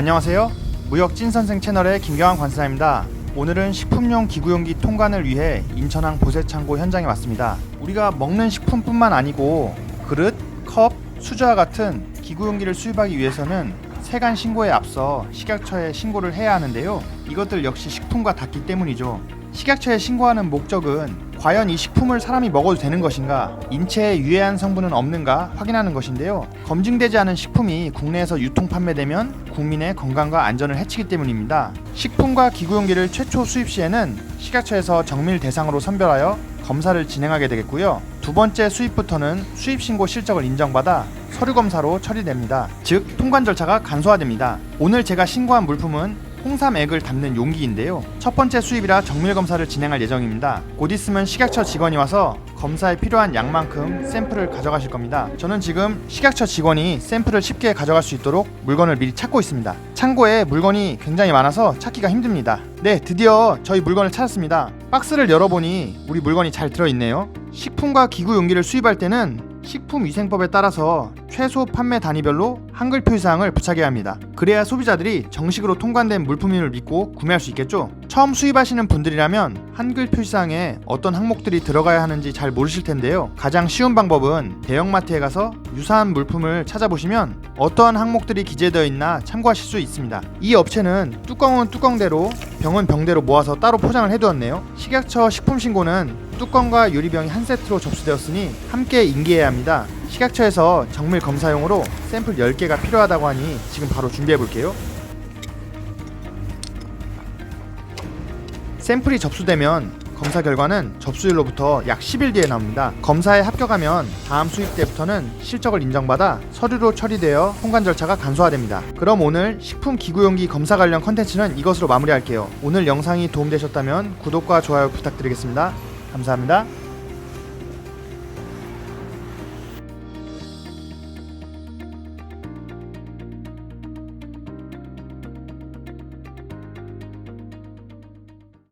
안녕하세요. 무역 찐선생 채널의 김경환 관사입니다. 오늘은 식품용 기구용기 통관을 위해 인천항 보세창고 현장에 왔습니다. 우리가 먹는 식품뿐만 아니고 그릇, 컵, 수저와 같은 기구용기를 수입하기 위해서는 세관 신고에 앞서 식약처에 신고를 해야 하는데요. 이것들 역시 식품과 닿기 때문이죠. 식약처에 신고하는 목적은 과연 이 식품을 사람이 먹어도 되는 것인가, 인체에 유해한 성분은 없는가 확인하는 것인데요. 검증되지 않은 식품이 국내에서 유통 판매되면 국민의 건강과 안전을 해치기 때문입니다. 식품과 기구용기를 최초 수입 시에는 식약처에서 정밀 대상으로 선별하여 검사를 진행하게 되겠고요. 두 번째 수입부터는 수입 신고 실적을 인정받아 서류 검사로 처리됩니다. 즉 통관 절차가 간소화됩니다. 오늘 제가 신고한 물품은 홍삼액을 담는 용기인데요. 첫 번째 수입이라 정밀 검사를 진행할 예정입니다. 곧 있으면 식약처 직원이 와서 검사에 필요한 양만큼 샘플을 가져가실 겁니다. 저는 지금 식약처 직원이 샘플을 쉽게 가져갈 수 있도록 물건을 미리 찾고 있습니다. 창고에 물건이 굉장히 많아서 찾기가 힘듭니다. 네, 드디어 저희 물건을 찾았습니다. 박스를 열어보니 우리 물건이 잘 들어있네요. 식품과 기구 용기를 수입할 때는 식품위생법에 따라서 최소 판매 단위별로 한글 표시사항을 부착해야 합니다. 그래야 소비자들이 정식으로 통관된 물품임을 믿고 구매할 수 있겠죠. 처음 수입하시는 분들이라면 한글 표시사항에 어떤 항목들이 들어가야 하는지 잘 모르실 텐데요. 가장 쉬운 방법은 대형마트에 가서 유사한 물품을 찾아보시면 어떠한 항목들이 기재되어 있나 참고하실 수 있습니다. 이 업체는 뚜껑은 뚜껑대로 병은 병대로 모아서 따로 포장을 해두었네요. 식약처 식품신고는 뚜껑과 유리병이 한 세트로 접수되었으니 함께 인계해야 합니다. 식약처에서 정밀 검사용으로 샘플 10개가 필요하다고 하니 지금 바로 준비해 볼게요. 샘플이 접수되면 검사 결과는 접수일로부터 약 10일 뒤에 나옵니다. 검사에 합격하면 다음 수입 때부터는 실적을 인정받아 서류로 처리되어 통관 절차가 간소화됩니다. 그럼 오늘 식품 기구용기 검사 관련 컨텐츠는 이것으로 마무리할게요. 오늘 영상이 도움되셨다면 구독과 좋아요 부탁드리겠습니다. 감사합니다.